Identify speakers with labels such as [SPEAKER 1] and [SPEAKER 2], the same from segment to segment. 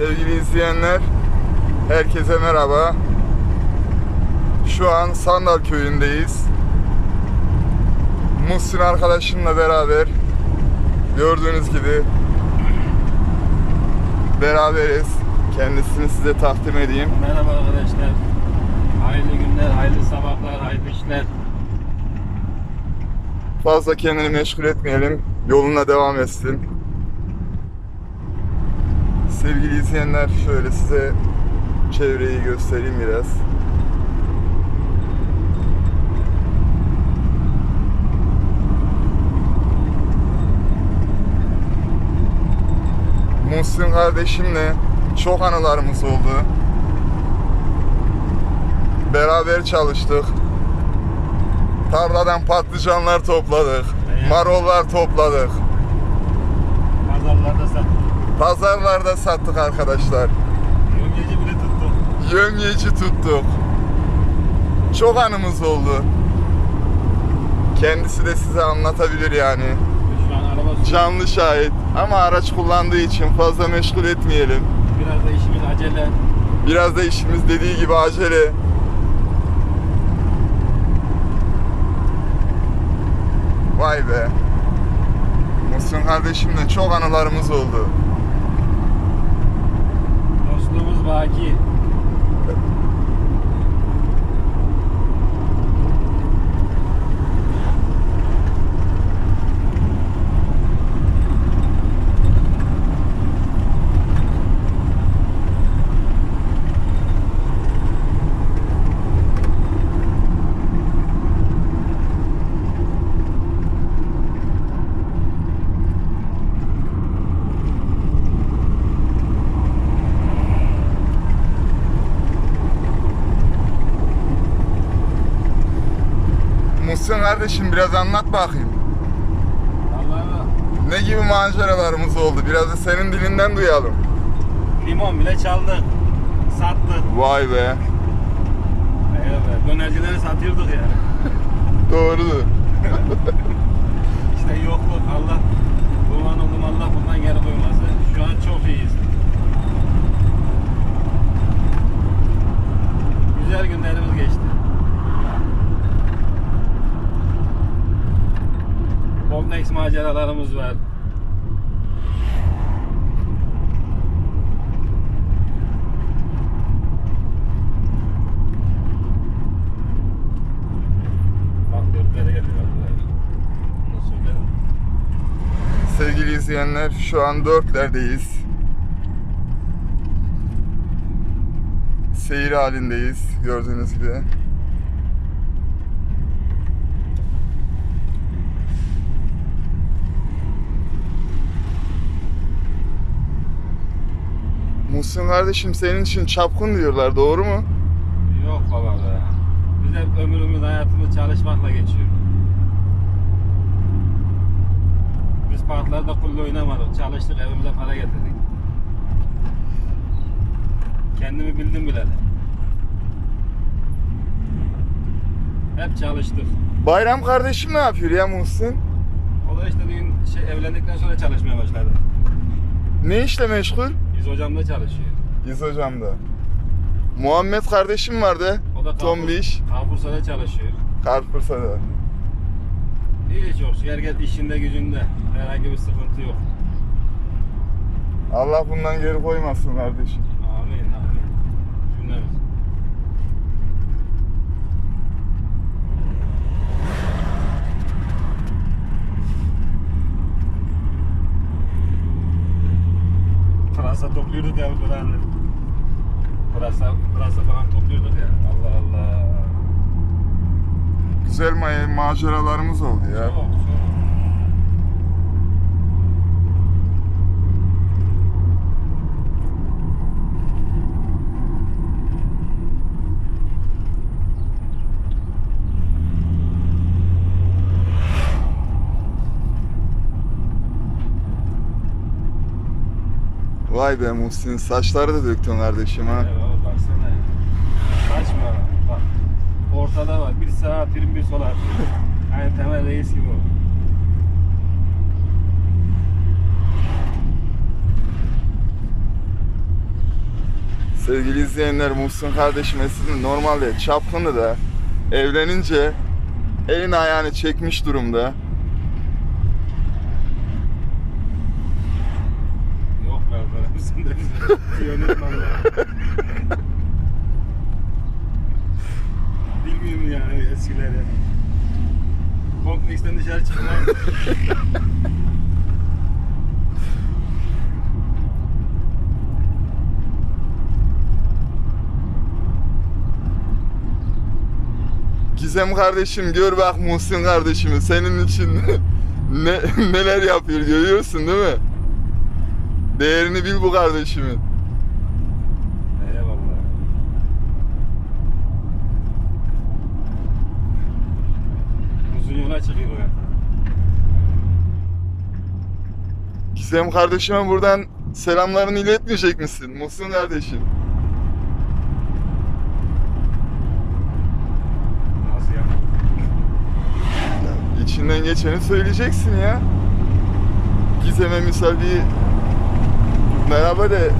[SPEAKER 1] Sevgili izleyenler, herkese merhaba. Şu an Sandal köyündeyiz. Muhsin arkadaşımla beraber gördüğünüz gibi beraberiz. Kendisini size takdim edeyim.
[SPEAKER 2] Merhaba arkadaşlar. Hayırlı günler, hayırlı sabahlar, hayırlı işler.
[SPEAKER 1] Fazla kendini meşgul etmeyelim. Yoluna devam etsin. Sevgili izleyenler şöyle size çevreyi göstereyim biraz. Muhsin kardeşimle çok anılarımız oldu. Beraber çalıştık. Tarladan patlıcanlar topladık. Marollar topladık.
[SPEAKER 2] Pazarlarda sattık.
[SPEAKER 1] Arkadaşlar.
[SPEAKER 2] Yöngeci bile tuttuk.
[SPEAKER 1] Yöngeci tuttuk. Çok anımız oldu. Kendisi de size anlatabilir yani.
[SPEAKER 2] Şu an araba sürüyor.
[SPEAKER 1] Canlı şahit. Ama araç kullandığı için fazla meşgul etmeyelim.
[SPEAKER 2] Biraz da işimiz acele.
[SPEAKER 1] Biraz da işimiz dediği gibi acele. Vay be. Muhsin kardeşimle çok anılarımız oldu.
[SPEAKER 2] Dostluğumuz
[SPEAKER 1] Muhsin kardeşim biraz anlat bakayım.
[SPEAKER 2] Vallahi
[SPEAKER 1] Ne gibi maceralarımız oldu? Biraz da senin dilinden duyalım.
[SPEAKER 2] limon bile çaldık. Sattık.
[SPEAKER 1] Vay be.
[SPEAKER 2] Evet, dönercileri satıyorduk yani.
[SPEAKER 1] Doğrudur.
[SPEAKER 2] İşte yokluk Allah kurban oldum Allah bundan geri koymasın. Şu an çok iyiyiz. Güzel günlerimiz geçti. Kompleks maceralarımız var.
[SPEAKER 1] Sevgili izleyenler şu an dörtlerdeyiz. Seyir halindeyiz gördüğünüz gibi. Muhsin kardeşim senin için çapkın diyorlar doğru mu?
[SPEAKER 2] Yok baba be. Biz hep ömrümüz, hayatımız çalışmakla geçiyor. Biz parklarda kulle oynamadık. Çalıştık, evimize para getirdik. Kendimi bildim bile de. Hep çalıştık.
[SPEAKER 1] Bayram kardeşim ne yapıyor ya Muhsin?
[SPEAKER 2] O da işte bugün şey, evlendikten sonra çalışmaya başladı.
[SPEAKER 1] Ne işle meşgul?
[SPEAKER 2] Biz hocamda çalışıyor.
[SPEAKER 1] İz hocam da. Muhammed kardeşim vardı.
[SPEAKER 2] O da
[SPEAKER 1] Tombiş.
[SPEAKER 2] Kabursa'da çalışıyor.
[SPEAKER 1] Karpırsa'da.
[SPEAKER 2] İyi çok. Herkes işinde gücünde. Herhangi bir sıkıntı yok.
[SPEAKER 1] Allah bundan geri koymasın kardeşim.
[SPEAKER 2] Amin amin. Cümlemiz. Pırasa topluyorduk ya burada hani. Pırasa, pırasa falan topluyorduk ya. Allah Allah.
[SPEAKER 1] Güzel ma- maceralarımız oldu ya.
[SPEAKER 2] Çok çok.
[SPEAKER 1] Vay be Muhsin saçları da döktün kardeşim ha.
[SPEAKER 2] Evet baba baksana ya. Saçma bak. Ortada var. Bir sağa prim bir sola. Aynı temel reis gibi o.
[SPEAKER 1] Sevgili izleyenler Muhsin kardeşime sizin normalde çapkını da evlenince elini ayağını çekmiş durumda.
[SPEAKER 2] Bilmiyorum yani eskileri. Kompleksten dışarı çıkmam.
[SPEAKER 1] Gizem kardeşim gör bak Muhsin kardeşimi senin için ne neler yapıyor görüyorsun değil mi? Değerini bil bu kardeşimin.
[SPEAKER 2] Eyvallah. Uzun yola çıkıyor yakta.
[SPEAKER 1] Gizem kardeşime buradan selamlarını iletmeyecek misin Muhsin kardeşim?
[SPEAKER 2] Nasıl ya?
[SPEAKER 1] İçinden geçeni söyleyeceksin ya. Gizem'e misal bir merhaba de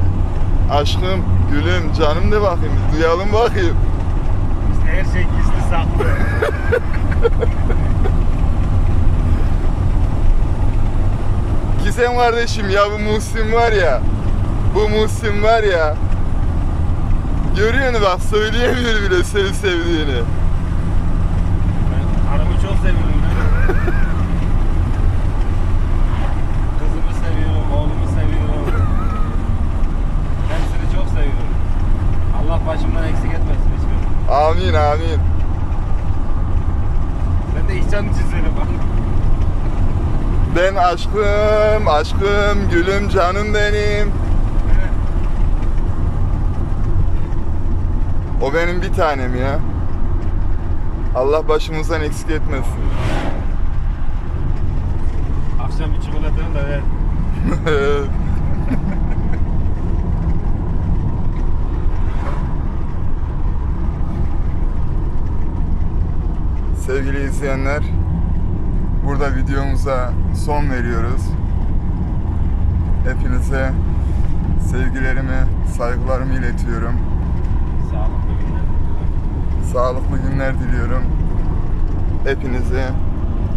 [SPEAKER 1] aşkım, gülüm, canım de bakayım, duyalım bakayım.
[SPEAKER 2] Bizde her şey gizli saklı.
[SPEAKER 1] Gizem kardeşim ya bu Muhsin var ya, bu Muhsin var ya, görüyor musun bak söyleyemiyor bile seni sevdiğini.
[SPEAKER 2] Ben hanımı çok seviyorum ben. Kızımı seviyorum, oğlumu seviyorum. Hepsini çok seviyorum. Allah başımdan eksik etmesin hiçbirini.
[SPEAKER 1] Amin amin.
[SPEAKER 2] Ben de ihsan için söylüyorum.
[SPEAKER 1] Ben aşkım, aşkım, gülüm, canım benim. O benim bir tanem ya. Allah başımızdan eksik etmesin.
[SPEAKER 2] Akşam bir çikolatanı da ver.
[SPEAKER 1] Sevgili izleyenler, burada videomuza son veriyoruz. Hepinize sevgilerimi, saygılarımı iletiyorum.
[SPEAKER 2] Sağlıklı günler diliyorum.
[SPEAKER 1] Sağlıklı günler diliyorum. Hepinize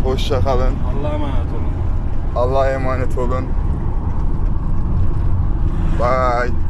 [SPEAKER 1] hoşça kalın.
[SPEAKER 2] Allah'a emanet olun.
[SPEAKER 1] Allah'a emanet olun. Bye.